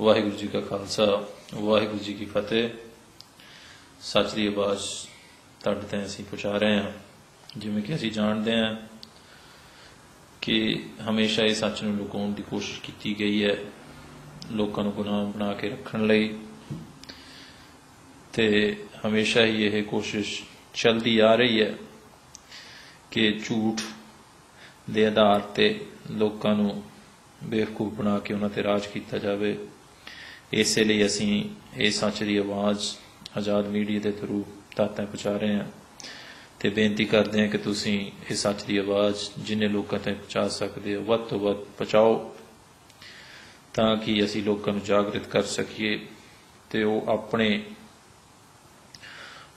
ਵਾਹਿਗੁਰੂ ਜੀ ਕਾ ਖਾਲਸਾ, ਵਾਹਿਗੁਰੂ ਜੀ ਕੀ ਫਤਿਹ। ਸੱਚ ਦੀ ਆਵਾਜ਼ ਤੁਹਾਡੇ ਤਾਈਂ ਅਸੀਂ ਪਹੁੰਚਾ ਰਹੇ ਹਾਂ। ਜਿਵੇਂ ਕਿ ਅਸੀਂ ਜਾਣਦੇ ਹਾਂ ਕਿ ਹਮੇਸ਼ਾ ਇਹ ਸੱਚ ਨੂੰ ਲੁਕਾਉਣ ਦੀ ਕੋਸ਼ਿਸ਼ ਕੀਤੀ ਗਈ ਹੈ, ਲੋਕਾਂ ਨੂੰ ਗੁਲਾਮ ਬਣਾ ਕੇ ਰੱਖਣ ਲਈ। ਤੇ ਹਮੇਸ਼ਾ ਹੀ ਇਹ ਕੋਸ਼ਿਸ਼ ਚਲਦੀ ਆ ਰਹੀ ਹੈ ਕਿ ਝੂਠ ਦੇ ਆਧਾਰ ਤੇ ਲੋਕਾਂ ਨੂੰ ਬੇਵਕੂਫ ਬਣਾ ਕੇ ਉਹਨਾਂ ਤੇ ਰਾਜ ਕੀਤਾ ਜਾਵੇ। ਇਸੇ ਲਈ ਅਸੀਂ ਇਹ ਸੱਚ ਦੀ ਆਵਾਜ਼ ਆਜ਼ਾਦ ਮੀਡੀਆ ਦੇ ਥਰੂ ਤੱਕ ਪਹੁੰਚਾ ਰਹੇ ਹਾਂ ਤੇ ਬੇਨਤੀ ਕਰਦੇ ਹਾਂ ਕਿ ਤੁਸੀਂ ਇਹ ਸੱਚ ਦੀ ਆਵਾਜ਼ ਜਿੰਨੇ ਲੋਕਾਂ ਤੱਕ ਪਹੁੰਚਾ ਸਕਦੇ ਹੋ, ਵੱਧ ਤੋਂ ਵੱਧ ਪਹੁੰਚਾਓ ਤਾਂ ਕਿ ਅਸੀਂ ਲੋਕਾਂ ਨੂੰ ਜਾਗਰਿਤ ਕਰ ਸਕੀਏ ਤੇ ਉਹ ਆਪਣੇ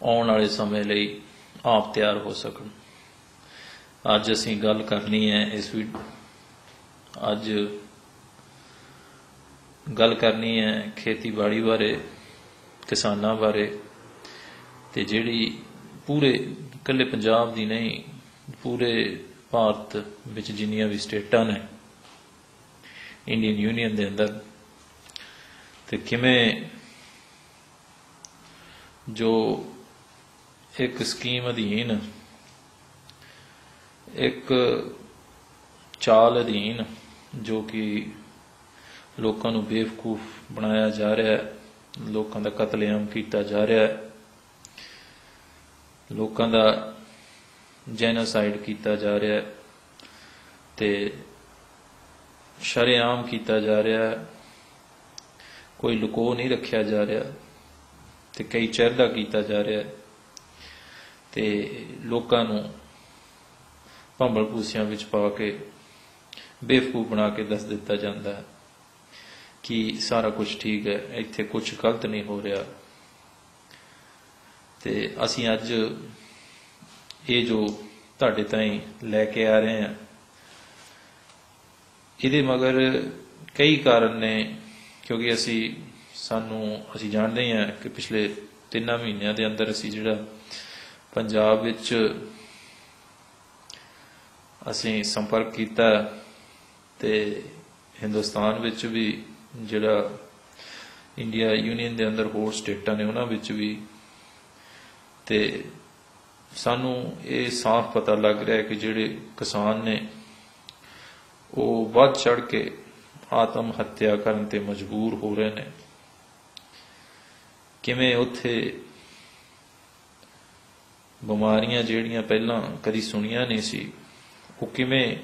ਆਉਣ ਵਾਲੇ ਸਮੇਂ ਲਈ ਆਪ ਤਿਆਰ ਹੋ ਸਕਣ। ਅੱਜ ਅਸੀਂ ਗੱਲ ਕਰਨੀ ਹੈ ਇਸ ਵੀ ਅੱਜ ਗੱਲ ਕਰਨੀ ਹੈ ਖੇਤੀਬਾੜੀ ਬਾਰੇ, ਕਿਸਾਨਾਂ ਬਾਰੇ, ਤੇ ਜਿਹੜੀ ਪੂਰੇ, ਇਕੱਲੇ ਪੰਜਾਬ ਦੀ ਨਹੀਂ, ਪੂਰੇ ਭਾਰਤ ਵਿੱਚ ਜਿੰਨੀਆਂ ਵੀ ਸਟੇਟਾਂ ਨੇ, ਇੰਡੀਅਨ ਯੂਨੀਅਨ ਦੇ ਅੰਦਰ, ਤੇ ਕਿਵੇਂ ਜੋ ਇੱਕ ਸਕੀਮ ਅਧੀਨ, ਇੱਕ ਚਾਲ ਅਧੀਨ ਜੋ ਕਿ ਲੋਕਾਂ ਨੂੰ ਬੇਵਕੂਫ ਬਣਾਇਆ ਜਾ ਰਿਹਾ ਹੈ। ਲੋਕਾਂ ਦਾ ਕਤਲੇਆਮ ਕੀਤਾ ਜਾ ਰਿਹਾ ਹੈ। ਲੋਕਾਂ ਦਾ ਜੈਨੋਸਾਈਡ ਕੀਤਾ ਜਾ ਰਿਹਾ ਹੈ ਤੇ ਸ਼ਰੇਆਮ ਕੀਤਾ ਜਾ ਰਿਹਾ ਹੈ। ਕੋਈ ਲੁਕੋ ਨਹੀਂ ਰੱਖਿਆ ਜਾ ਰਿਹਾ ਤੇ ਕਈ ਚਿਹਰਾ ਕੀਤਾ ਜਾ ਰਿਹਾ ਹੈ ਤੇ ਲੋਕਾਂ ਨੂੰ ਭੰਬਲ ਪੂਸਿਆਂ ਵਿੱਚ ਪਾ ਕੇ ਬੇਵਕੂਫ ਬਣਾ ਕੇ ਦੱਸ ਦਿੱਤਾ ਜਾਂਦਾ ਹੈ। ਕਿ ਸਾਰਾ ਕੁਝ ਠੀਕ ਹੈ, ਇੱਥੇ ਕੁਝ ਗਲਤ ਨਹੀਂ ਹੋ ਰਿਹਾ। ਤੇ ਅਸੀਂ ਅੱਜ ਇਹ ਜੋ ਤੁਹਾਡੇ ਤਾਈਂ ਲੈ ਕੇ ਆ ਰਹੇ ਹਾਂ, ਇਹਦੇ ਮਗਰ ਕਈ ਕਾਰਨ ਨੇ, ਕਿਉਂਕਿ ਅਸੀਂ, ਸਾਨੂੰ, ਅਸੀਂ ਜਾਣਦੇ ਹਾਂ ਕਿ ਪਿਛਲੇ 3 ਮਹੀਨਿਆਂ ਦੇ ਅੰਦਰ ਅਸੀਂ ਜਿਹੜਾ ਪੰਜਾਬ ਵਿੱਚ ਅਸੀਂ ਸੰਪਰਕ ਕੀਤਾ ਤੇ ਹਿੰਦੁਸਤਾਨ ਵਿੱਚ ਵੀ ਜਿਹੜਾ ਇੰਡੀਆ ਯੂਨੀਅਨ ਦੇ ਅੰਦਰ ਹੋਰ ਸਟੇਟਾਂ ਨੇ ਉਹਨਾਂ ਵਿੱਚ ਵੀ ਤੇ ਸਾਨੂੰ ਇਹ ਸਾਫ਼ ਪਤਾ ਲੱਗ ਰਿਹਾ ਹੈ ਕਿ ਜਿਹੜੇ ਕਿਸਾਨ ਨੇ ਉਹ ਵੱਧ ਚੜ ਕੇ ਆਤਮ ਹੱਤਿਆ ਕਰਨ ਤੇ ਮਜਬੂਰ ਹੋ ਰਹੇ ਨੇ। ਕਿਵੇਂ ਉੱਥੇ ਬਿਮਾਰੀਆਂ ਜਿਹੜੀਆਂ ਪਹਿਲਾਂ ਕਦੀ ਸੁਣੀਆਂ ਨਹੀਂ ਸੀ, ਉਹ ਕਿਵੇਂ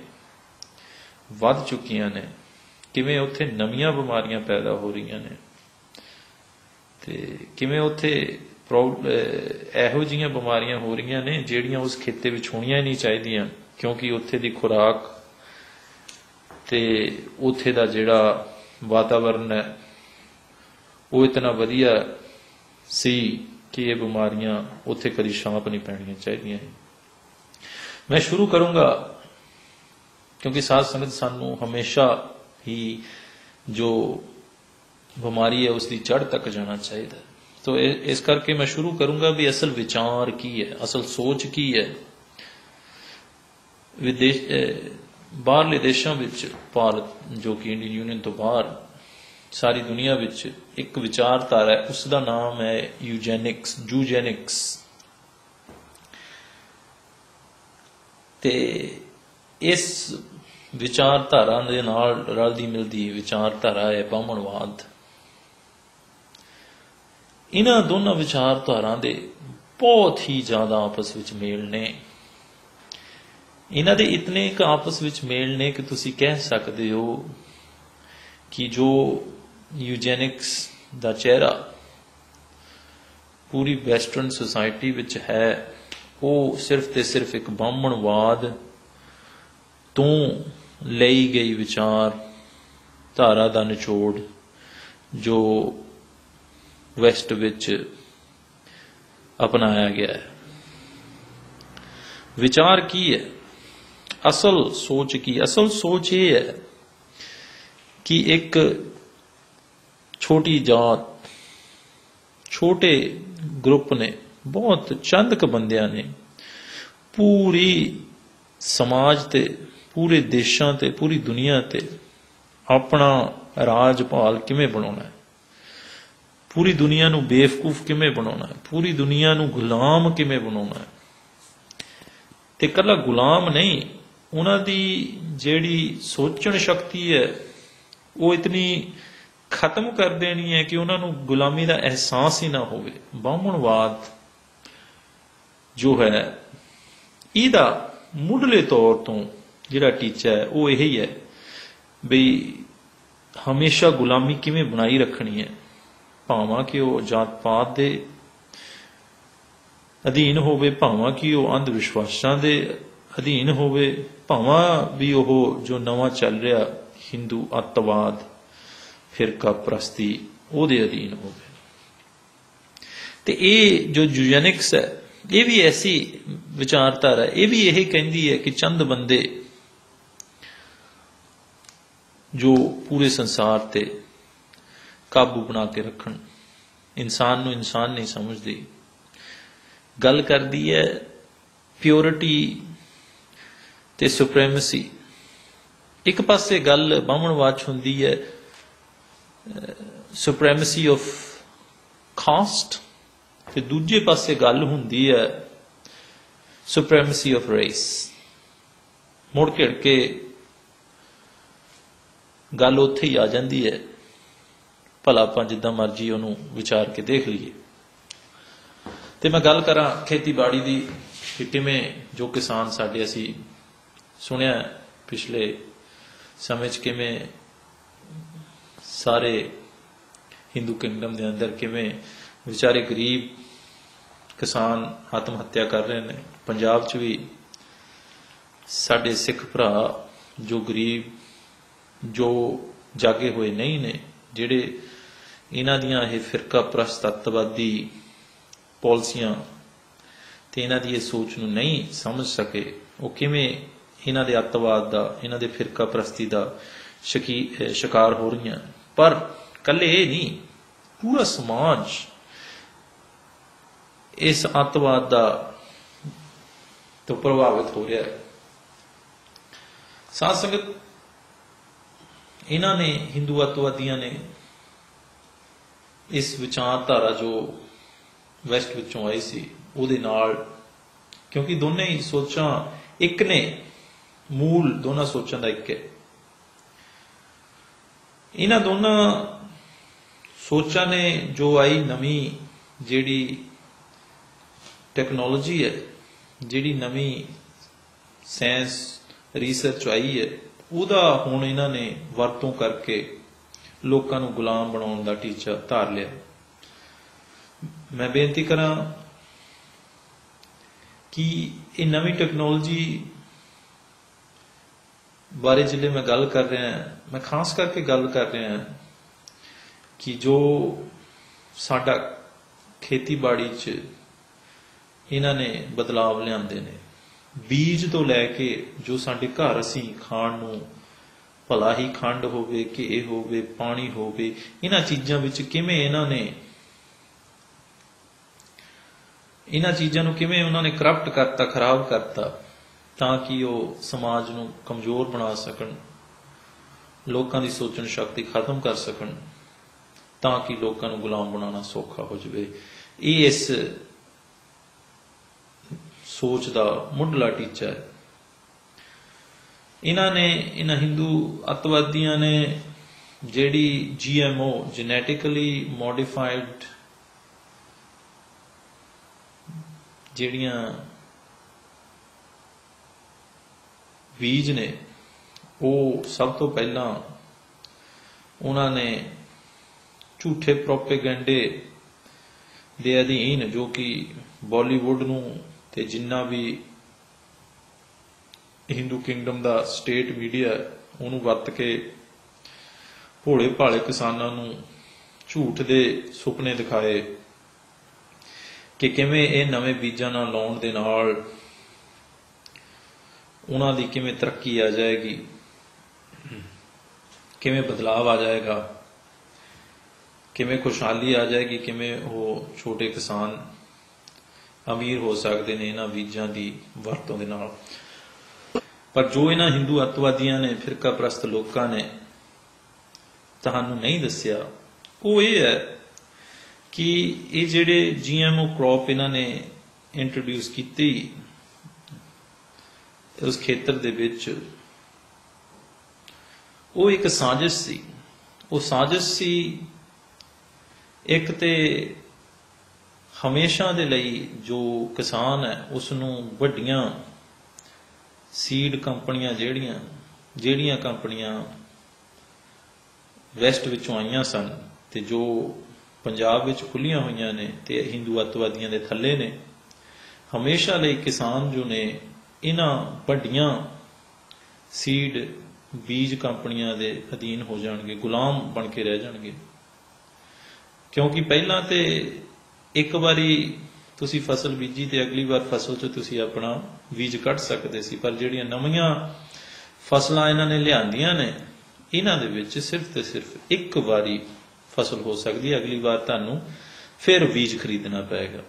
ਵੱਧ ਚੁੱਕੀਆਂ ਨੇ ਕਿਵੇਂ ਉੱਥੇ ਨਵੀਆਂ ਬਿਮਾਰੀਆਂ ਪੈਦਾ ਹੋ ਰਹੀਆਂ ਨੇ? ਤੇ ਕਿਵੇਂ ਉੱਥੇ ਇਹੋ ਜਿਹੀਆਂ ਬਿਮਾਰੀਆਂ ਹੋ ਰਹੀਆਂ ਨੇ ਜਿਹੜੀਆਂ ਉਸ ਖੇਤੇ ਵਿੱਚ ਹੋਣੀਆਂ ਹੀ ਨਹੀਂ ਚਾਹੀਦੀਆਂ? ਕਿਉਂਕਿ ਉੱਥੇ ਦੀ ਖੁਰਾਕ ਤੇ ਉੱਥੇ ਦਾ ਜਿਹੜਾ ਵਾਤਾਵਰਨ ਹੈ, ਉਹ ਇਤਨਾ ਵਧੀਆ ਸੀ ਕਿ ਇਹ ਬਿਮਾਰੀਆਂ ਉੱਥੇ ਕਦੀ ਛਾਂਪ ਨਹੀਂ ਪੈਣੀਆਂ ਚਾਹੀਦੀਆਂ ਮੈਂ ਸ਼ੁਰੂ ਕਰੂੰਗਾ, ਕਿਉਂਕਿ ਸਾਧ ਸੰਗਤ ਸਾਨੂੰ ਹਮੇਸ਼ਾ ਹੀ ਜੋ ਬਿਮਾਰੀ ਹੈ ਉਸ ਦੀ ਜੜ ਤੱਕ ਜਾਣਾ ਚਾਹੀਦਾ ਤੋ ਇਸ ਕਰਕੇ ਮੈਂ ਸ਼ੁਰੂ ਕਰੂੰਗਾ ਵੀ ਅਸਲ ਵਿਚਾਰ ਕੀ ਹੈ, ਅਸਲ ਸੋਚ ਕੀ ਹੈ। ਵਿਦੇਸ਼ ਬਾਹਰਲੇ ਦੇਸ਼ਾਂ ਵਿੱਚ ਭਾਰਤ, ਜੋ ਕਿ ਇੰਡੀਅਨ ਯੂਨੀਅਨ ਤੋਂ ਬਾਹਰ, ਸਾਰੀ ਦੁਨੀਆ ਵਿੱਚ ਇੱਕ ਵਿਚਾਰਧਾਰਾ ਹੈ ਉਸ ਦਾ ਨਾਮ ਹੈ ਯੂਜੈਨਿਕਸ ਜੂਜੈਨਿਕਸ ਤੇ ਇਸ ਵਿਚਾਰਧਾਰਾ ਦੇ ਨਾਲ ਰਲਦੀ ਮਿਲਦੀ ਵਿਚਾਰਧਾਰਾ ਹੈ ਬਾਹਮਣਵਾਦ। ਇਹਨਾਂ ਦੋਨਾਂ ਵਿਚਾਰਧਾਰਾ ਦੇ ਬਹੁਤ ਹੀ ਜ਼ਿਆਦਾ ਆਪਸ ਵਿੱਚ ਮੇਲ ਨੇ। ਇਹਨਾਂ ਦੇ ਇਤਨੇ ਇੱਕ ਆਪਸ ਵਿੱਚ ਮੇਲ ਨੇ ਕਿ ਤੁਸੀਂ ਕਹਿ ਸਕਦੇ ਹੋ ਕਿ ਜੋ ਯੂਜੈਨਿਕਸ ਦਾ ਚਿਹਰਾ ਪੂਰੀ ਵੈਸਟਰਨ ਸੁਸਾਇਟੀ ਵਿੱਚ ਹੈ, ਉਹ ਸਿਰਫ ਤੇ ਸਿਰਫ ਇੱਕ ਬਾਹਮਣਵਾਦ ਤੋਂ ਲਈ ਗਈ ਵਿਚਾਰ, ਧਾਰਾ ਦਾ ਨਿਚੋੜ, ਜੋ ਵੈਸਟ ਵਿੱਚ ਅਪਣਾਇਆ ਗਿਆ ਹੈ। ਵਿਚਾਰ ਕੀ ਹੈ? ਅਸਲ ਸੋਚ ਕੀ? ਅਸਲ ਸੋਚ ਇਹ ਹੈ ਕਿ ਇੱਕ ਛੋਟੀ ਜਾਤ, ਛੋਟੇ ਗਰੁੱਪ ਨੇ, ਬਹੁਤ ਚੰਦਕ ਬੰਦਿਆਂ ਨੇ ਪੂਰੀ ਸਮਾਜ ਤੇ ਪੂਰੇ ਦੇਸ਼ਾਂ ਤੇ, ਪੂਰੀ ਦੁਨੀਆ ਤੇ ਆਪਣਾ ਰਾਜ ਭਾਲ ਕਿਵੇਂ ਬਣਾਉਣਾ ਹੈ? ਪੂਰੀ ਦੁਨੀਆ ਨੂੰ ਬੇਵਕੂਫ ਕਿਵੇਂ ਬਣਾਉਣਾ ਹੈ? ਪੂਰੀ ਦੁਨੀਆ ਨੂੰ ਗੁਲਾਮ ਕਿਵੇਂ ਬਣਾਉਣਾ ਹੈ? ਤੇ ਕੱਲਾ ਗੁਲਾਮ ਨਹੀਂ, ਉਹਨਾਂ ਦੀ ਜਿਹੜੀ ਸੋਚਣ ਸ਼ਕਤੀ ਹੈ, ਉਹ ਇਤਨੀ ਖਤਮ ਕਰ ਦੇਣੀ ਹੈ ਕਿ ਉਹਨਾਂ ਨੂੰ ਗੁਲਾਮੀ ਦਾ ਅਹਿਸਾਸ ਹੀ ਨਾ ਹੋਵੇ। ਬਾਹਮਣਵਾਦ ਜੋ ਹੈ, ਇਹਦਾ ਮੁੱਢਲੇ ਤੌਰ ਤੋਂ ਜਿਹੜਾ ਟੀਚਾ ਹੈ, ਉਹ ਇਹ ਹੀ ਹੈ ਬਈ ਹਮੇਸ਼ਾ ਗੁਲਾਮੀ ਕਿਵੇਂ ਬਣਾਈ ਰੱਖਣੀ ਹੈ? ਭਾਵਾਂ ਕਿ ਉਹ ਜਾਤ ਪਾਤ ਦੇ ਅਧੀਨ ਹੋਵੇ, ਭਾਵਾਂ ਕਿ ਉਹ ਅੰਧ ਵਿਸ਼ਵਾਸਾਂ ਦੇ ਅਧੀਨ ਹੋਵੇ, ਭਾਵਾਂ ਵੀ ਉਹ ਜੋ ਨਵਾਂ ਚੱਲ ਰਿਹਾ ਹਿੰਦੂ ਅੱਤਵਾਦ, ਫਿਰਕਾ ਪ੍ਰਸਤੀ, ਉਹਦੇ ਅਧੀਨ ਹੋਵੇ। ਤੇ ਇਹ ਜੋ ਯੂਜੈਨਿਕਸ ਹੈ, ਇਹ ਵੀ ਐਸੀ ਵਿਚਾਰਧਾਰਾ ਇਹ ਵੀ ਇਹ ਕਹਿੰਦੀ ਹੈ ਕਿ ਚੰਦ ਬੰਦੇ ਜੋ ਪੂਰੇ ਸੰਸਾਰ ਤੇ ਕਾਬੂ ਬਣਾ ਕੇ ਰੱਖਣ। ਇਨਸਾਨ ਨੂੰ ਇਨਸਾਨ ਨਹੀਂ ਸਮਝਦੀ। ਗੱਲ ਕਰਦੀ ਹੈ ਪਿਓਰਿਟੀ ਤੇ ਸੁਪਰੀਮੇਸੀ ਇੱਕ ਪਾਸੇ ਗੱਲ ਬਾਹਮਣਵਾਦ 'ਚ ਹੁੰਦੀ ਹੈ ਸੁਪਰੀਮੇਸੀ ਆਫ ਕਾਸਟ ਤੇ ਦੂਜੇ ਪਾਸੇ ਗੱਲ ਹੁੰਦੀ ਹੈ ਸੁਪਰੀਮੇਸੀ ਆਫ ਰੇਸ ਮੁੜ ਘੜ ਕੇ ਗੱਲ ਉੱਥੇ ਹੀ ਆ ਜਾਂਦੀ ਹੈ। ਭਲਾ ਆਪਾਂ ਜਿੱਦਾਂ ਮਰਜ਼ੀ ਉਹਨੂੰ ਵਿਚਾਰ ਕੇ ਦੇਖ ਲਈਏ। ਤੇ ਮੈਂ ਗੱਲ ਕਰਾਂ ਖੇਤੀਬਾੜੀ ਦੀ ਕਿ ਕਿਵੇਂ ਜੋ ਕਿਸਾਨ ਸਾਡੇ ਅਸੀਂ ਸੁਣਿਆ ਪਿਛਲੇ ਸਮੇਂ 'ਚ ਕਿਵੇਂ ਸਾਰੇ ਹਿੰਦੂ ਕਿੰਗਡਮ ਦੇ ਅੰਦਰ ਕਿਵੇਂ ਵਿਚਾਰੇ ਗਰੀਬ ਕਿਸਾਨ ਆਤਮ ਹੱਤਿਆ ਕਰ ਰਹੇ ਨੇ। ਪੰਜਾਬ 'ਚ ਵੀ ਸਾਡੇ ਸਿੱਖ ਭਰਾ ਜੋ ਗਰੀਬ ਜੋ ਜਾਗੇ ਹੋਏ ਨਹੀਂ ਨੇ, ਜਿਹੜੇ ਇਹਨਾਂ ਦੀਆਂ ਇਹ ਫਿਰਕਾ ਪ੍ਰਸਤ ਪਾਲਿਸੀਆਂ ਤੇ ਇਹਨਾਂ ਦੀ ਇਹ ਸੋਚ ਨੂੰ ਨਹੀਂ ਸਮਝ ਸਕੇ, ਉਹ ਕਿਵੇਂ ਇਹਨਾਂ ਦੇ ਅੱਤਵਾਦ ਦਾ, ਇਹਨਾਂ ਦੇ ਫਿਰਕਾ ਪ੍ਰਸਤੀ ਦਾ ਸ਼ਕੀ ਸ਼ਿਕਾਰ ਹੋ ਰਹੀਆਂ ਪਰ ਕੱਲੇ ਇਹ ਨਹੀਂ, ਪੂਰਾ ਸਮਾਜ ਇਸ ਅੱਤਵਾਦ ਦਾ ਤੋਂ ਪ੍ਰਭਾਵਿਤ ਹੋ ਰਿਹਾ ਹੈ। ਸਾਧ ਸੰਗਤ ਇਹਨਾਂ ਨੇ ਹਿੰਦੂ ਅੱਤਵਾਦੀਆਂ ਨੇ ਇਸ ਵਿਚਾਰਧਾਰਾ ਜੋ ਵੈਸਟ ਵਿੱਚੋਂ ਆਈ ਸੀ, ਉਹਦੇ ਨਾਲ, ਕਿਉਂਕਿ ਦੋਨੇ ਹੀ ਸੋਚਾਂ, ਇੱਕ ਨੇ ਮੂਲ ਦੋਨਾਂ ਸੋਚਾਂ ਦਾ ਇੱਕ ਹੈ। ਇਹਨਾਂ ਦੋਨਾਂ ਸੋਚਾਂ ਨੇ ਜੋ ਆਈ ਨਵੀਂ ਜਿਹੜੀ ਟੈਕਨੋਲੋਜੀ ਹੈ, ਜਿਹੜੀ ਨਵੀਂ ਸਾਇੰਸ ਰਿਸਰਚ ਆਈ ਹੈ ਉਹਦਾ ਹੁਣ ਇਹਨਾਂ ਨੇ ਵਰਤੋਂ ਕਰਕੇ ਲੋਕਾਂ ਨੂੰ ਗੁਲਾਮ ਬਣਾਉਣ ਦਾ ਟੀਚਾ ਧਾਰ ਲਿਆ। ਮੈਂ ਬੇਨਤੀ ਕਰਾਂ ਕਿ ਇਹ ਨਵੀਂ ਟੈਕਨੋਲੋਜੀ ਬਾਰੇ ਜਿਹੜੇ ਮੈਂ ਗੱਲ ਕਰ ਰਿਹਾ, ਮੈਂ ਖਾਸ ਕਰਕੇ ਗੱਲ ਕਰ ਰਿਹਾ ਕਿ ਜੋ ਸਾਡਾ ਖੇਤੀਬਾੜੀ 'ਚ ਇਹਨਾਂ ਨੇ ਬਦਲਾਵ ਲਿਆਂਦੇ ਨੇ। ਬੀਜ ਤੋਂ ਲੈ ਕੇ ਜੋ ਸਾਡੇ ਘਰ ਅਸੀਂ ਖਾਣ ਨੂੰ ਭਲਾ ਹੀ ਖੰਡ ਹੋਵੇ ਕਿ ਇਹ ਹੋਵੇ, ਪਾਣੀ ਹੋਵੇ, ਇਹਨਾਂ ਚੀਜ਼ਾਂ ਵਿੱਚ ਕਿਵੇਂ ਇਹਨਾਂ ਨੇ ਇਹਨਾਂ ਚੀਜ਼ਾਂ ਨੂੰ ਕਿਵੇਂ ਉਹਨਾਂ ਨੇ ਕਰਪਟ ਕਰਤਾ, ਖਰਾਬ ਕਰਤਾ, ਤਾਂ ਕਿ ਉਹ ਸਮਾਜ ਨੂੰ ਕਮਜ਼ੋਰ ਬਣਾ ਸਕਣ, ਲੋਕਾਂ ਦੀ ਸੋਚਣ ਸ਼ਕਤੀ ਖਤਮ ਕਰ ਸਕਣ, ਤਾਂ ਕਿ ਲੋਕਾਂ ਨੂੰ ਗੁਲਾਮ ਬਣਾਉਣਾ ਸੌਖਾ ਹੋ ਜਾਵੇ। ਇਹ ਇਸ ਸੋਚ ਦਾ ਮੁੱਢਲਾ ਟੀਚਾ ਹੈ। ਇਹਨਾਂ ਨੇ, ਇਹਨਾਂ ਹਿੰਦੂ ਅਤਵਾਦੀਆਂ ਨੇ ਜਿਹੜੀ ਜੀਐਮਓ ਜੈਨੇਟਿਕਲੀ ਮੋਡੀਫਾਈਡ ਜਿਹੜੀਆਂ ਬੀਜ ਨੇ, ਉਹ ਸਭ ਤੋਂ ਪਹਿਲਾਂ ਉਹਨਾਂ ਨੇ ਝੂਠੇ ਪ੍ਰੋਪੇਗੈਂਡੇ ਦੇ ਅਧੀਨ ਜੋ ਕਿ ਬਾਲੀਵੁੱਡ ਨੂੰ ਤੇ ਜਿੰਨਾ ਵੀ ਹਿੰਦੂ ਕਿੰਗਡਮ ਦਾ ਸਟੇਟ ਮੀਡੀਆ ਉਹਨੂੰ ਵਰਤ ਕੇ ਭੋਲੇ ਭਾਲੇ ਕਿਸਾਨਾਂ ਨੂੰ ਝੂਠ ਦੇ ਸੁਪਨੇ ਦਿਖਾਏ ਕਿ ਕਿਵੇਂ ਇਹ ਨਵੇਂ ਬੀਜਾਂ ਨਾਲ ਲਾਉਣ ਦੇ ਨਾਲ ਉਹਨਾਂ ਦੀ ਕਿਵੇਂ ਤਰੱਕੀ ਆ ਜਾਏਗੀ, ਕਿਵੇਂ ਬਦਲਾਅ ਆ ਜਾਏਗਾ, ਕਿਵੇਂ ਖੁਸ਼ਹਾਲੀ ਆ ਜਾਏਗੀ, ਕਿਵੇਂ ਉਹ ਛੋਟੇ ਕਿਸਾਨ ਅਮੀਰ ਹੋ ਸਕਦੇ ਨੇ ਇਹਨਾਂ ਬੀਜਾਂ ਦੀ ਵਰਤੋਂ ਦੇ ਨਾਲ। ਪਰ ਜੋ ਇਹਨਾਂ ਹਿੰਦੂ ਅਤਵਾਦੀਆਂ ਨੇ, ਫਿਰਕਾ ਪ੍ਰਸਤ ਲੋਕਾਂ ਨੇ ਤੁਹਾਨੂੰ ਨਹੀਂ ਦੱਸਿਆ, ਉਹ ਇਹ ਹੈ ਕਿ ਇਹ ਜਿਹੜੇ ਜੀਐਮਓ ਕ੍ਰੌਪ ਇਹਨਾਂ ਨੇ ਇੰਟਰੋਡਿਊਸ ਕੀਤੀ ਉਸ ਖੇਤਰ ਦੇ ਵਿੱਚ, ਉਹ ਇੱਕ ਸਾਜ਼ਿਸ਼ ਸੀ। ਉਹ ਸਾਜ਼ਿਸ਼ ਸੀ ਇੱਕ ਤੇ ਹਮੇਸ਼ਾ ਦੇ ਲਈ ਜੋ ਕਿਸਾਨ ਹੈ ਉਸ ਨੂੰ ਵੱਡੀਆਂ ਸੀਡ ਕੰਪਨੀਆਂ ਜਿਹੜੀਆਂ ਜਿਹੜੀਆਂ ਕੰਪਨੀਆਂ ਵੈਸਟ ਵਿੱਚੋਂ ਆਈਆਂ ਸਨ ਤੇ ਜੋ ਪੰਜਾਬ ਵਿੱਚ ਖੁੱਲੀਆਂ ਹੋਈਆਂ ਨੇ ਤੇ ਹਿੰਦੂ ਅੱਤਵਾਦੀਆਂ ਦੇ ਥੱਲੇ ਨੇ, ਹਮੇਸ਼ਾ ਲਈ ਕਿਸਾਨ ਜੋ ਨੇ, ਇਹਨਾਂ ਵੱਡੀਆਂ ਸੀਡ ਬੀਜ ਕੰਪਨੀਆਂ ਦੇ ਅਧੀਨ ਹੋ ਜਾਣਗੇ, ਗੁਲਾਮ ਬਣ ਕੇ ਰਹਿ ਜਾਣਗੇ। ਕਿਉਂਕਿ ਪਹਿਲਾਂ ਤੇ ਇੱਕ ਵਾਰੀ ਤੁਸੀਂ ਫਸਲ ਬੀਜੀ ਤੇ ਅਗਲੀ ਵਾਰ ਫਸਲ 'ਚ ਤੁਸੀਂ ਆਪਣਾ ਬੀਜ ਕੱਢ ਸਕਦੇ ਸੀ, ਪਰ ਜਿਹੜੀਆਂ ਨਵੀਆਂ ਫਸਲਾਂ ਇਹਨਾਂ ਨੇ ਲਿਆਂਦੀਆਂ ਨੇ, ਇਹਨਾਂ ਦੇ ਵਿੱਚ ਸਿਰਫ ਤੇ ਸਿਰਫ ਇੱਕ ਵਾਰੀ ਫਸਲ ਹੋ ਸਕਦੀ ਹੈ, ਅਗਲੀ ਵਾਰ ਤੁਹਾਨੂੰ ਫਿਰ ਬੀਜ ਖਰੀਦਣਾ ਪਏਗਾ।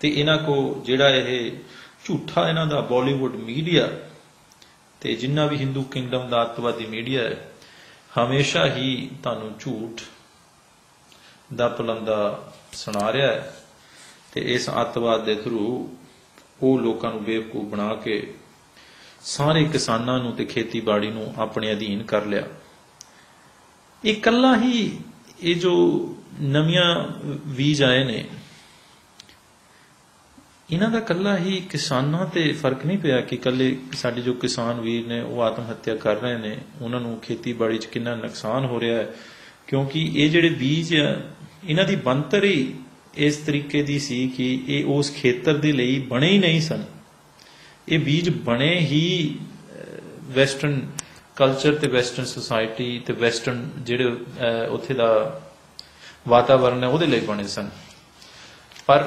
ਤੇ ਇਹਨਾਂ ਕੋ ਜਿਹੜਾ ਇਹ ਝੂਠਾ ਇਹਨਾਂ ਦਾ ਬਾਲੀਵੁੱਡ ਮੀਡੀਆ ਤੇ ਜਿੰਨਾ ਵੀ ਹਿੰਦੂ ਕਿੰਗਡਮ ਦਾ ਅੱਤਵਾਦੀ ਮੀਡੀਆ ਹੈ, ਹਮੇਸ਼ਾ ਹੀ ਤੁਹਾਨੂੰ ਝੂਠ ਦਾ ਪਲੰਦਾ ਸੁਣਾ ਰਿਹਾ ਹੈ ਤੇ ਇਸ ਅੱਤਵਾਦ ਦੇ ਥਰੂ ਉਹ ਲੋਕਾਂ ਨੂੰ ਬੇਵਕੂਫ ਬਣਾ ਕੇ ਸਾਰੇ ਕਿਸਾਨਾਂ ਨੂੰ ਤੇ ਖੇਤੀਬਾੜੀ ਨੂੰ ਆਪਣੇ ਅਧੀਨ ਕਰ ਲਿਆ। ਇਹ ਕੱਲਾ ਹੀ ਇਹ ਜੋ ਨਵੀਆਂ ਬੀਜ ਆਏ ਨੇ, ਇਹਨਾਂ ਦਾ ਕੱਲਾ ਹੀ ਕਿਸਾਨਾਂ ਤੇ ਫ਼ਰਕ ਨਹੀਂ ਪਿਆ ਕਿ ਕੱਲੇ ਸਾਡੇ ਜੋ ਕਿਸਾਨ ਵੀਰ ਨੇ ਉਹ ਆਤਮ ਹੱਤਿਆ ਕਰ ਰਹੇ ਨੇ, ਉਹਨਾਂ ਨੂੰ ਖੇਤੀਬਾੜੀ 'ਚ ਕਿੰਨਾ ਨੁਕਸਾਨ ਹੋ ਰਿਹਾ ਹੈ। ਕਿਉਂਕਿ ਇਹ ਜਿਹੜੇ ਬੀਜ ਇਹਨਾਂ ਦੀ ਬਣਤਰ ਹੀ ਇਸ ਤਰੀਕੇ ਦੀ ਸੀ ਕਿ ਇਹ ਉਸ ਖੇਤਰ ਦੇ ਲਈ ਬਣੇ ਹੀ ਨਹੀਂ ਸਨ। ਇਹ ਬੀਜ ਬਣੇ ਹੀ ਵੈਸਟਰਨ ਕਲਚਰ ਤੇ ਵੈਸਟਰਨ ਸੁਸਾਇਟੀ ਤੇ ਵੈਸਟਰਨ ਜਿਹੜੇ ਉੱਥੇ ਦਾ ਵਾਤਾਵਰਣ ਹੈ, ਉਹਦੇ ਲਈ ਬਣੇ ਸਨ। ਪਰ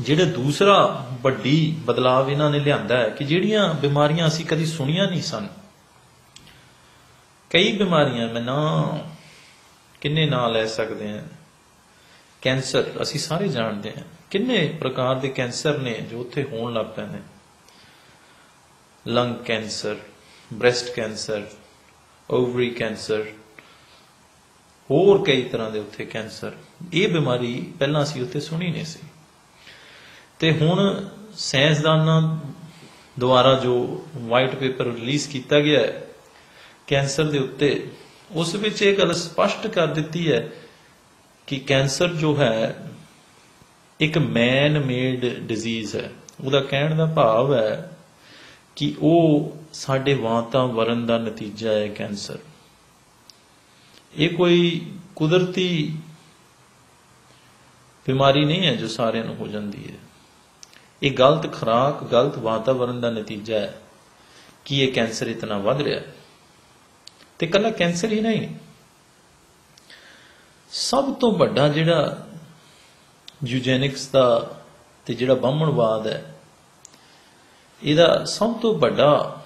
ਜਿਹੜਾ ਦੂਸਰਾ ਵੱਡੀ ਬਦਲਾਅ ਇਹਨਾਂ ਨੇ ਲਿਆਂਦਾ ਹੈ ਕਿ ਜਿਹੜੀਆਂ ਬਿਮਾਰੀਆਂ ਅਸੀਂ ਕਦੀ ਸੁਣੀਆਂ ਨਹੀਂ ਸਨ ਕਈ ਬਿਮਾਰੀਆਂ, ਮੈਂ ਨਾ ਕਿੰਨੇ ਨਾਂ ਲੈ ਸਕਦੇ ਆ ਕੈਂਸਰ, ਅਸੀਂ ਸਾਰੇ ਜਾਣਦੇ ਹਾਂ। ਕਿੰਨੇ ਪ੍ਰਕਾਰ ਦੇ ਕੈਂਸਰ ਨੇ ਜੋ ਉੱਥੇ ਹੋਣ ਲੱਗ ਪਏ ਨੇ? Lung cancer, breast cancer, ovary cancer, ਹੋਰ ਕਈ ਤਰ੍ਹਾਂ ਦੇ ਉੱਥੇ ਕੈਂਸਰ। ਇਹ ਬਿਮਾਰੀ ਪਹਿਲਾਂ ਅਸੀਂ ਉੱਥੇ ਸੁਣੀ ਨਹੀਂ ਸੀ। ਤੇ ਹੁਣ ਸਾਇੰਸਦਾਨਾਂ ਦੁਆਰਾ ਜੋ ਵਾਈਟ ਪੇਪਰ ਰਿਲੀਜ਼ ਕੀਤਾ ਗਿਆ ਹੈ ਕੈਂਸਰ ਦੇ ਉੱਤੇ, ਉਸ ਵਿੱਚ ਇਹ ਗੱਲ ਸਪਸ਼ਟ ਕਰ ਦਿੱਤੀ ਹੈ ਕਿ ਕੈਂਸਰ ਜੋ ਹੈ, ਇੱਕ ਮੈਨ ਮੇਡ ਡਿਜ਼ੀਜ਼ ਹੈ। ਉਹਦਾ ਕਹਿਣ ਦਾ ਭਾਵ ਹੈ ਕਿ ਉਹ ਸਾਡੇ ਵਾਤਾਵਰਣ ਦਾ ਨਤੀਜਾ ਹੈ ਕੈਂਸਰ। ਇਹ ਕੋਈ ਕੁਦਰਤੀ ਬਿਮਾਰੀ ਨਹੀਂ ਹੈ ਜੋ ਸਾਰਿਆਂ ਨੂੰ ਹੋ ਜਾਂਦੀ ਹੈ। ਇਹ ਗਲਤ ਖੁਰਾਕ, ਗਲਤ ਵਾਤਾਵਰਣ ਦਾ ਨਤੀਜਾ ਹੈ ਕਿ ਇਹ ਕੈਂਸਰ ਇਤਨਾ ਵੱਧ ਰਿਹਾ ਹੈ। ਤੇ ਕੱਲਾ ਕੈਂਸਰ ਹੀ ਨਹੀਂ। ਸਭ ਤੋਂ ਵੱਡਾ ਜਿਹੜਾ ਯੂਜੈਨਿਕਸ ਦਾ ਤੇ ਜਿਹੜਾ ਬਾਹਮਣਵਾਦ ਹੈ, ਇਹਦਾ ਸਭ ਤੋਂ ਵੱਡਾ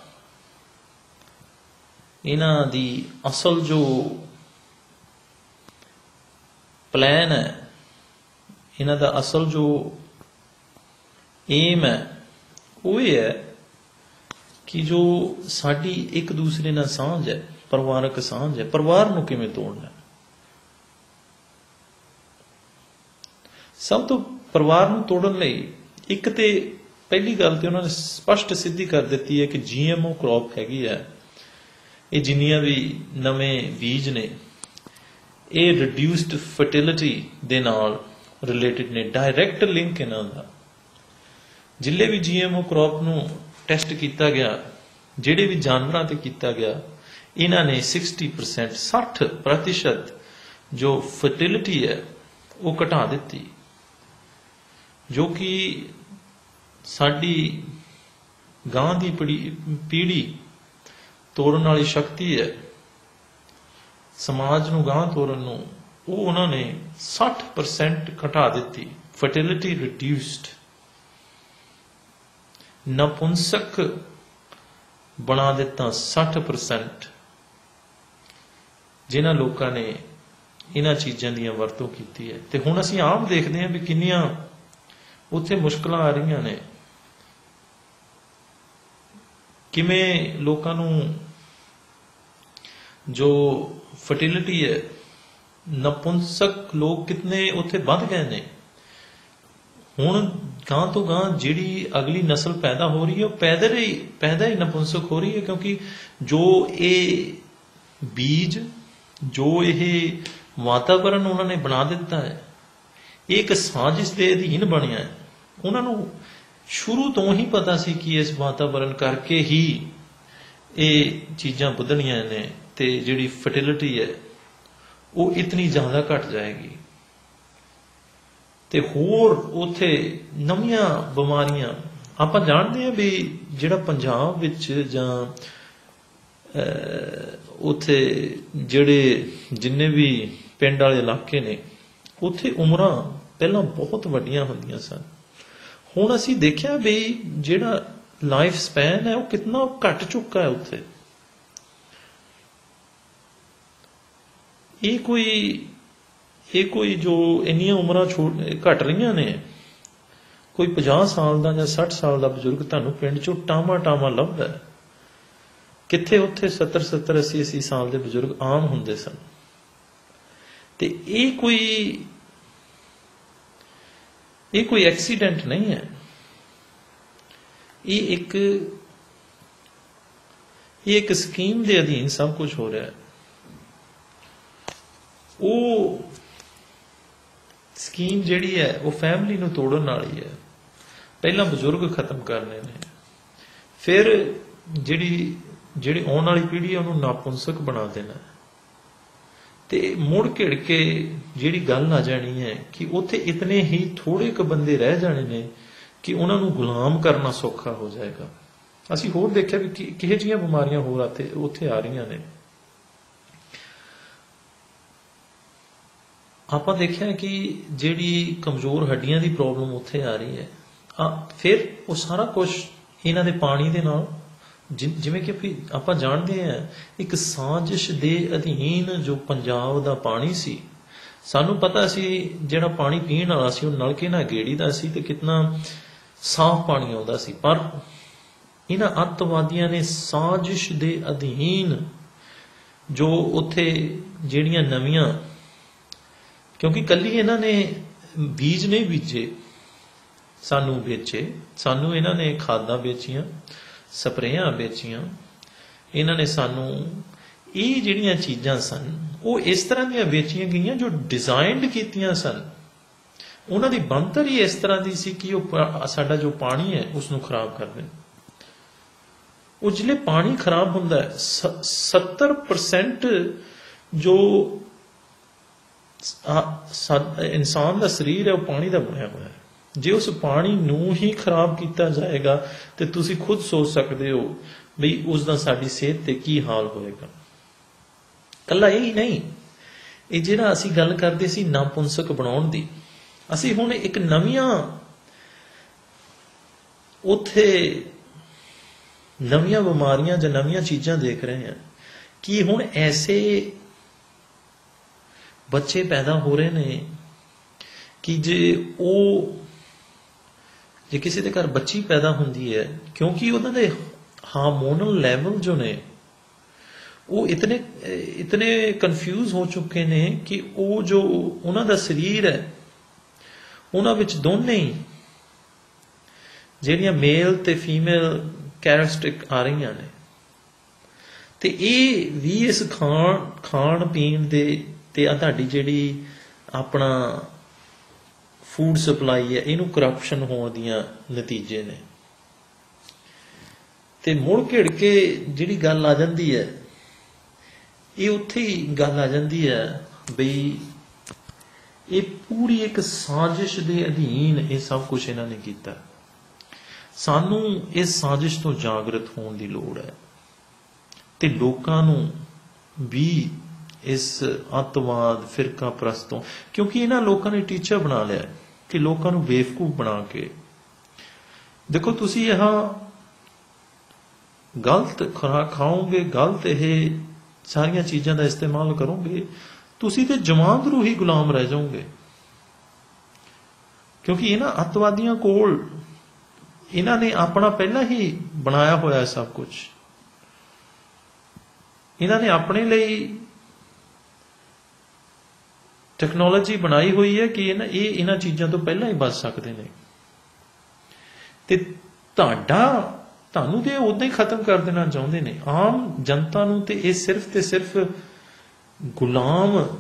ਇਹਨਾਂ ਦੀ ਅਸਲ ਜੋ ਪਲਾਨ ਹੈ, ਇਹਨਾਂ ਦਾ ਅਸਲ ਜੋ ਏਮ ਹੈ, ਉਹ ਇਹ ਹੈ ਕਿ ਜੋ ਸਾਡੀ ਇੱਕ ਦੂਸਰੇ ਨਾਲ ਸਾਂਝ ਹੈ। ਪਰਿਵਾਰਕ ਸਾਂਝ ਹੈ। ਪਰਿਵਾਰ ਨੂੰ ਕਿਵੇਂ ਤੋੜਨਾ ਸਭ ਤੋਂ ਪਰਿਵਾਰ ਨੂੰ ਤੋੜਨ ਲਈ ਇੱਕ ਤੇ ਪਹਿਲੀ ਗੱਲ ਤੇ ਉਹਨਾਂ ਨੇ ਸਪਸ਼ਟ ਸਿੱਧੀ ਕਰ ਦਿੱਤੀ ਹੈ ਕਿ ਜੀਐਮਓ ਕ੍ਰੌਪ ਹੈਗੀ ਹੈ। ਇਹ ਜਿੰਨੀਆਂ ਵੀ ਨਵੇਂ ਬੀਜ ਨੇ, ਇਹ ਰਿਡਿਊਸਡ ਫਰਟੀਲਿਟੀ ਦੇ ਨਾਲ ਰਿਲੇਟਡ ਨੇ ਡਾਇਰੈਕਟ ਲਿੰਕ ਇਹਨਾਂ ਦਾ। ਜਿੱਲੇ ਵੀ ਜੀਐਮਓ ਕ੍ਰੌਪ ਨੂੰ ਟੈਸਟ ਕੀਤਾ ਗਿਆ, ਜਿਹੜੇ ਵੀ ਜਾਨਵਰਾਂ ਤੇ ਕੀਤਾ ਗਿਆ ਇਹਨਾਂ ਨੇ 60% 60% ਜੋ ਫਰਟੀਲਿਟੀ ਹੈ, ਉਹ ਘਟਾ ਦਿੱਤੀ। ਜੋ ਕਿ ਸਾਡੀ ਗਾਂ ਦੀ ਪੀੜੀ ਤੋਰਨ ਵਾਲੀ ਸ਼ਕਤੀ ਹੈ, ਸਮਾਜ ਨੂੰ ਗਾਂ ਤੋਰਨ ਨੂੰ, ਉਹ ਉਹਨਾਂ ਨੇ 60% ਘਟਾ ਦਿੱਤੀ। ਫਰਟੀਲਿਟੀ ਰਿਡਿਊਸਡ ਨਪੁੰਸਕ ਬਣਾ ਦਿੱਤਾ 60% ਜਿਨ੍ਹਾਂ ਲੋਕਾਂ ਨੇ ਇਹਨਾਂ ਚੀਜ਼ਾਂ ਦੀਆਂ ਵਰਤੋਂ ਕੀਤੀ ਹੈ। ਤੇ ਹੁਣ ਅਸੀਂ ਆਮ ਦੇਖਦੇ ਹਾਂ ਵੀ ਕਿੰਨੀਆਂ ਉੱਥੇ ਮੁਸ਼ਕਲਾਂ ਆ ਰਹੀਆਂ ਨੇ। ਕਿਵੇਂ ਲੋਕਾਂ ਨੂੰ ਜੋ ਫਰਟੀਲਿਟੀ ਹੈ, ਨਪੁੰਸਕ ਲੋਕ ਕਿਤਨੇ ਉੱਥੇ ਵੱਧ ਗਏ ਨੇ। ਹੁਣ ਗਾਂ ਤੋਂ ਗਾਂ ਜਿਹੜੀ ਅਗਲੀ ਨਸਲ ਪੈਦਾ ਹੋ ਰਹੀ ਹੈ, ਉਹ ਪੈਦਾ ਹੀ ਪੈਦਾ ਹੀ ਨਪੁੰਸਕ ਹੋ ਰਹੀ ਹੈ ਕਿਉਂਕਿ ਜੋ ਇਹ ਬੀਜ ਜੋ ਇਹ ਵਾਤਾਵਰਣ ਉਹਨਾਂ ਨੇ ਬਣਾ ਦਿੱਤਾ ਹੈ, ਇਹ ਇੱਕ ਸਾਜ਼ਿਸ਼ ਦੇ ਅਧੀਨ ਬਣਿਆ ਹੈ। ਉਹਨਾਂ ਨੂੰ ਸ਼ੁਰੂ ਤੋਂ ਹੀ ਪਤਾ ਸੀ ਕਿ ਇਸ ਵਾਤਾਵਰਣ ਕਰਕੇ ਹੀ ਇਹ ਚੀਜ਼ਾਂ ਵਧਣੀਆਂ ਨੇ ਤੇ ਜਿਹੜੀ ਫਰਟੀਲਿਟੀ ਹੈ, ਉਹ ਇਤਨੀ ਜ਼ਿਆਦਾ ਘਟ ਜਾਏਗੀ। ਤੇ ਹੋਰ ਉਥੇ ਨਵੀਆਂ ਬਿਮਾਰੀਆਂ, ਆਪਾਂ ਜਾਣਦੇ ਹਾਂ ਵੀ ਜਿਹੜਾ ਪੰਜਾਬ ਵਿੱਚ ਜਾਂ ਉਥੇ ਜਿਹੜੇ ਜਿੰਨੇ ਵੀ ਪਿੰਡ ਵਾਲੇ ਇਲਾਕੇ ਨੇ, ਉਥੇ ਉਮਰਾਂ ਪਹਿਲਾਂ ਬਹੁਤ ਵੱਡੀਆਂ ਹੁੰਦੀਆਂ ਸਨ। ਹੁਣ ਅਸੀਂ ਦੇਖਿਆ ਵੀ ਜਿਹੜਾ ਲਾਈਫ ਸਪੈਨ ਹੈ, ਉਹ ਕਿੰਨਾ ਘਟ ਚੁੱਕਾ ਹੈ ਉੱਥੇ। ਇਹ ਕੋਈ ਇਹ ਕੋਈ ਜੋ ਇੰਨੀਆਂ ਉਮਰਾਂ ਘਟ ਰਹੀਆਂ ਨੇ, ਕੋਈ 50 ਸਾਲ ਦਾ ਜਾਂ 60 ਸਾਲ ਦਾ ਬਜ਼ੁਰਗ ਤੁਹਾਨੂੰ ਪਿੰਡ ਚੋਂ ਟਾਮਾ ਟਾਮਾ ਲੱਭਦਾ ਕਿੱਥੇ ਉੱਥੇ 70 70 80 80 ਸਾਲ ਦੇ ਬਜ਼ੁਰਗ ਆਮ ਹੁੰਦੇ ਸਨ। ਤੇ ਇਹ ਕੋਈ ਇਹ ਕੋਈ ਐਕਸੀਡੈਂਟ ਨਹੀਂ ਹੈ। ਇਹ ਇੱਕ ਇਹ ਇੱਕ ਸਕੀਮ ਦੇ ਅਧੀਨ ਸਭ ਕੁਝ ਹੋ ਰਿਹਾ ਹੈ। ਉਹ ਸਕੀਮ ਜਿਹੜੀ ਹੈ, ਉਹ ਫੈਮਿਲੀ ਨੂੰ ਤੋੜਨ ਵਾਲੀ ਹੈ। ਪਹਿਲਾਂ ਬਜ਼ੁਰਗ ਖਤਮ ਕਰਨੇ ਨੇ। ਫਿਰ ਜਿਹੜੀ ਜਿਹੜੀ ਆਉਣ ਵਾਲੀ ਪੀੜ੍ਹੀ ਹੈ ਉਹਨੂੰ ਨਾਪੁੰਸਕ ਬਣਾ ਦੇਣਾ। ਤੇ ਮੁੜ ਘਿੜ ਕੇ ਜਿਹੜੀ ਗੱਲ ਆ ਜਾਣੀ ਹੈ ਕਿ ਉੱਥੇ ਇਤਨੇ ਹੀ ਥੋੜੇ ਕ ਬੰਦੇ ਰਹਿ ਜਾਣੇ ਨੇ ਕਿ ਉਹਨਾਂ ਨੂੰ ਗੁਲਾਮ ਕਰਨਾ ਸੌਖਾ ਹੋ ਜਾਏਗਾ। ਅਸੀਂ ਹੋਰ ਦੇਖਿਆ ਵੀ ਕਿਹੇ ਜੀਆਂ ਬਿਮਾਰੀਆਂ ਹੋਰ ਆਤੇ ਉੱਥੇ ਆ ਰਹੀਆਂ ਨੇ। ਆਪਾਂ ਦੇਖਿਆ ਕਿ ਜਿਹੜੀ ਕਮਜ਼ੋਰ ਹੱਡੀਆਂ ਦੀ ਪ੍ਰੋਬਲਮ ਉੱਥੇ ਆ ਰਹੀ ਹੈ। ਆ ਫਿਰ ਉਹ ਸਾਰਾ ਕੁਝ ਇਹਨਾਂ ਦੇ ਪਾਣੀ ਦੇ ਨਾਲ ਜਿਵੇਂ ਕਿ ਆਪਾਂ ਜਾਣਦੇ ਆ ਇੱਕ ਸਾਜ਼ਿਸ਼ ਦੇ ਅਧੀਨ ਜੋ ਪੰਜਾਬ ਦਾ ਪਾਣੀ ਸੀ, ਸਾਨੂੰ ਪਤਾ ਸੀ ਜਿਹੜਾ ਪਾਣੀ ਪੀਣ ਵਾਲਾ ਸੀ, ਉਹ ਨਲਕੇ ਨਾਲ ਗੇੜੀ ਦਾ ਸੀ ਤੇ ਕਿੰਨਾ ਸਾਫ਼ ਪਾਣੀ ਆਉਂਦਾ ਸੀ। ਪਰ ਇਹਨਾਂ ਅੱਤਵਾਦੀਆਂ ਨੇ ਸਾਜ਼ਿਸ਼ ਦੇ ਅਧੀਨ ਜੋ ਉੱਥੇ ਜਿਹੜੀਆਂ ਨਵੀਆਂ, ਕਿਉਂਕਿ ਕੱਲੀ ਇਹਨਾਂ ਨੇ ਬੀਜ ਨਹੀਂ ਬੀਜੇ, ਸਾਨੂੰ ਵੇਚੇ, ਸਾਨੂੰ ਇਹਨਾਂ ਨੇ ਖਾਦਾਂ ਵੇਚੀਆਂ ਸਪਰੇਆਂ ਵੇਚੀਆਂ। ਇਹਨਾਂ ਨੇ ਸਾਨੂੰ ਇਹ ਜਿਹੜੀਆਂ ਚੀਜ਼ਾਂ ਸਨ, ਉਹ ਇਸ ਤਰ੍ਹਾਂ ਦੀਆਂ ਵੇਚੀਆਂ ਗਈਆਂ ਜੋ ਡਿਜ਼ਾਈਨਡ ਕੀਤੀਆਂ ਸਨ। ਉਹਨਾਂ ਦੀ ਬਣਤਰ ਹੀ ਇਸ ਤਰ੍ਹਾਂ ਦੀ ਸੀ ਕਿ ਉਹ ਸਾਡਾ ਜੋ ਪਾਣੀ ਹੈ ਉਸ ਨੂੰ ਖਰਾਬ ਕਰ ਦੇਣ। ਉਹ ਜਿਹੜੇ ਪਾਣੀ ਖਰਾਬ ਹੁੰਦਾ ਹੈ 70% ਜੋ ਇਨਸਾਨ ਦਾ ਸਰੀਰ ਹੈ, ਉਹ ਪਾਣੀ ਦਾ ਬਣਿਆ ਹੋਇਆ ਹੈ। ਜੇ ਉਸ ਪਾਣੀ ਨੂੰ ਹੀ ਖਰਾਬ ਕੀਤਾ ਜਾਏਗਾ ਤੇ ਤੁਸੀਂ ਖੁਦ ਸੋਚ ਸਕਦੇ ਹੋ ਵੀ ਉਸ ਦਾ ਸਾਡੀ ਸਿਹਤ ਤੇ ਕੀ ਹਾਲ ਹੋਏਗਾ। ਕੱਲਾ ਇਹ ਹੀ ਨਹੀਂ। ਇਹ ਜਿਹੜਾ ਅਸੀਂ ਗੱਲ ਕਰਦੇ ਸੀ ਨਾਪੁੰਸਕ ਬਣਾਉਣ ਦੀ, ਅਸੀਂ ਹੁਣ ਇੱਕ ਨਵੀਆਂ ਉਥੇ ਨਵੀਆਂ ਬਿਮਾਰੀਆਂ ਜਾਂ ਨਵੀਆਂ ਚੀਜ਼ਾਂ ਦੇਖ ਰਹੇ ਹਾਂ ਕਿ ਹੁਣ ਐਸੇ ਬੱਚੇ ਪੈਦਾ ਹੋ ਰਹੇ ਨੇ ਕਿ ਜੇ ਉਹ ਜੇ ਕਿਸੇ ਦੇ ਘਰ ਬੱਚੀ ਪੈਦਾ ਹੁੰਦੀ ਹੈ, ਕਿਉਂਕਿ ਉਹਨਾਂ ਦੇ ਹਾਰਮੋਨਲ ਲੈਵਲ ਜੋ ਨੇ, ਉਹ ਇਤਨੇ ਇਤਨੇ ਕਨਫਿਊਜ਼ ਹੋ ਚੁੱਕੇ ਨੇ ਕਿ ਉਹ ਜੋ ਉਹਨਾਂ ਦਾ ਸਰੀਰ ਹੈ, ਉਹਨਾਂ ਵਿੱਚ ਦੋਨੇ ਹੀ ਜਿਹੜੀਆਂ ਮੇਲ ਤੇ ਫੀਮੇਲ ਕੈਰੈਕਟਰਿਸਟਿਕ ਆ ਰਹੀਆਂ ਨੇ। ਤੇ ਇਹ ਵੀ ਇਸ ਖਾਣ ਖਾਣ ਪੀਣ ਦੇ, ਤੇ ਆ ਤੁਹਾਡੀ ਜਿਹੜੀ ਆਪਣਾ ਫੂਡ ਸਪਲਾਈ ਹੈ, ਇਹਨੂੰ ਕਰਪਸ਼ਨ ਹੋਣ ਦੀਆਂ ਨਤੀਜੇ ਨੇ। ਤੇ ਮੁੜ ਘਿੜ ਕੇ ਜਿਹੜੀ ਗੱਲ ਆ ਜਾਂਦੀ ਹੈ, ਇਹ ਉੱਥੇ ਹੀ ਗੱਲ ਆ ਜਾਂਦੀ ਹੈ ਬਈ ਇਹ ਪੂਰੀ ਇੱਕ ਸਾਜ਼ਿਸ਼ ਦੇ ਅਧੀਨ ਇਹ ਸਭ ਕੁਝ ਇਹਨਾਂ ਨੇ ਕੀਤਾ। ਸਾਨੂੰ ਇਸ ਸਾਜ਼ਿਸ਼ ਤੋਂ ਜਾਗਰਤ ਹੋਣ ਦੀ ਲੋੜ ਹੈ। ਤੇ ਲੋਕਾਂ ਨੂੰ ਵੀ ਇਸ ਅਤਵਾਦ ਫਿਰਕਾ ਪ੍ਰਸਤੋਂ, ਕਿਉਂਕਿ ਇਹਨਾਂ ਲੋਕਾਂ ਨੇ ਟੀਚਾ ਬਣਾ ਲਿਆ ਕਿ ਲੋਕਾਂ ਨੂੰ ਬੇਵਕੂਫ ਬਣਾ ਕੇ। ਦੇਖੋ, ਤੁਸੀਂ ਇਹ ਗਲਤ ਖੁਰਾਕ ਖਾਓਗੇ, ਗਲਤ ਇਹ ਸਾਰੀਆਂ ਚੀਜ਼ਾਂ ਦਾ ਇਸਤੇਮਾਲ ਕਰੋਗੇ, ਤੁਸੀਂ ਤੇ ਜਮਾਤ ਰੂ ਹੀ ਗੁਲਾਮ ਰਹਿ ਜਾਓਗੇ। ਕਿਉਂਕਿ ਇਹਨਾਂ ਅਤਵਾਦੀਆਂ ਕੋਲ ਇਹਨਾਂ ਨੇ ਆਪਣਾ ਪਹਿਲਾਂ ਹੀ ਬਣਾਇਆ ਹੋਇਆ ਸਭ ਕੁਝ। ਇਹਨਾਂ ਨੇ ਆਪਣੇ ਲਈ ਟੈਕਨੋਲੋਜੀ ਬਣਾਈ ਹੋਈ ਹੈ ਕਿ ਇਹਨਾਂ ਇਹ ਇਹਨਾਂ ਚੀਜ਼ਾਂ ਤੋਂ ਪਹਿਲਾਂ ਹੀ ਬਚ ਸਕਦੇ ਨੇ। ਤੇ ਤੁਹਾਡਾ, ਤੁਹਾਨੂੰ ਤੇ ਉਦਾਂ ਹੀ ਖਤਮ ਕਰ ਦੇਣਾ ਚਾਹੁੰਦੇ ਨੇ। ਆਮ ਜਨਤਾ ਨੂੰ ਤੇ ਇਹ ਸਿਰਫ ਤੇ ਸਿਰਫ ਗੁਲਾਮ,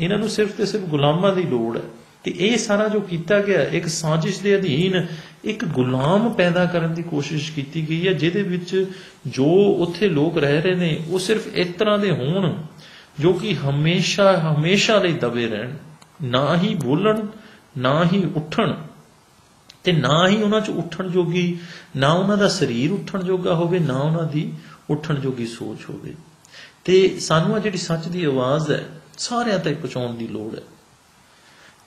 ਇਹਨਾਂ ਨੂੰ ਸਿਰਫ ਤੇ ਸਿਰਫ ਗੁਲਾਮਾਂ ਦੀ ਲੋੜ ਹੈ। ਤੇ ਇਹ ਸਾਰਾ ਜੋ ਕੀਤਾ ਗਿਆ, ਇੱਕ ਸਾਜ਼ਿਸ਼ ਦੇ ਅਧੀਨ ਇੱਕ ਗੁਲਾਮ ਪੈਦਾ ਕਰਨ ਦੀ ਕੋਸ਼ਿਸ਼ ਕੀਤੀ ਗਈ ਹੈ, ਜਿਹਦੇ ਵਿੱਚ ਜੋ ਉੱਥੇ ਲੋਕ ਰਹਿ ਰਹੇ ਨੇ, ਉਹ ਸਿਰਫ ਇਸ ਤਰ੍ਹਾਂ ਦੇ ਹੋਣ। ਜੋ ਕਿ ਹਮੇਸ਼ਾ ਹਮੇਸ਼ਾ ਲਈ ਦਬੇ ਰਹਿਣ, ਨਾ ਹੀ ਬੋਲਣ, ਨਾ ਹੀ ਉੱਠਣ ਤੇ ਨਾ ਹੀ ਉਹਨਾਂ 'ਚ ਉੱਠਣ ਜੋਗੀ, ਨਾ ਉਹਨਾਂ ਦਾ ਸਰੀਰ ਉੱਠਣ ਜੋਗਾ ਹੋਵੇ, ਨਾ ਉਹਨਾਂ ਦੀ ਉੱਠਣ ਜੋਗੀ ਸੋਚ ਹੋਵੇ। ਤੇ ਸਾਨੂੰ ਆ ਜਿਹੜੀ ਸੱਚ ਦੀ ਆਵਾਜ਼ ਹੈ, ਸਾਰਿਆਂ ਤੱਕ ਪਹੁੰਚਾਉਣ ਦੀ ਲੋੜ ਹੈ।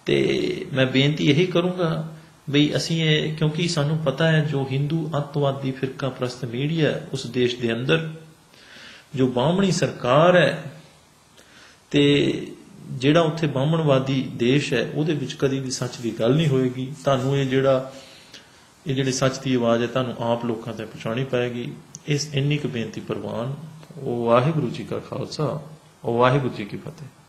ਤੇ ਮੈਂ ਬੇਨਤੀ ਇਹੀ ਕਰੂੰਗਾ ਬਈ ਅਸੀਂ ਇਹ, ਕਿਉਂਕਿ ਸਾਨੂੰ ਪਤਾ ਹੈ ਜੋ ਹਿੰਦੂ ਅੱਤਵਾਦੀ ਫਿਰਕਾ ਪ੍ਰਸਤ ਮੀਡੀਆ ਉਸ ਦੇਸ਼ ਦੇ ਅੰਦਰ, ਜੋ ਬਾਹਮਣੀ ਸਰਕਾਰ ਹੈ ਤੇ ਜਿਹੜਾ ਉੱਥੇ ਬਾਹਮਣਵਾਦੀ ਦੇਸ਼ ਹੈ, ਉਹਦੇ ਵਿੱਚ ਕਦੀ ਵੀ ਸੱਚ ਦੀ ਗੱਲ ਨਹੀਂ ਹੋਏਗੀ। ਤੁਹਾਨੂੰ ਇਹ ਜਿਹੜਾ, ਇਹ ਜਿਹੜੀ ਸੱਚ ਦੀ ਆਵਾਜ਼ ਹੈ, ਤੁਹਾਨੂੰ ਆਪ ਲੋਕਾਂ ਤੱਕ ਪਹੁੰਚਾਉਣੀ ਪਏਗੀ। ਇਸ ਇੰਨੀ ਕੁ ਬੇਨਤੀ ਪ੍ਰਵਾਨ, ਉਹ ਵਾਹਿਗੁਰੂ ਜੀ ਕਾ ਖਾਲਸਾ, ਉਹ ਵਾਹਿਗੁਰੂ ਜੀ ਕੀ ਫਤਿਹ।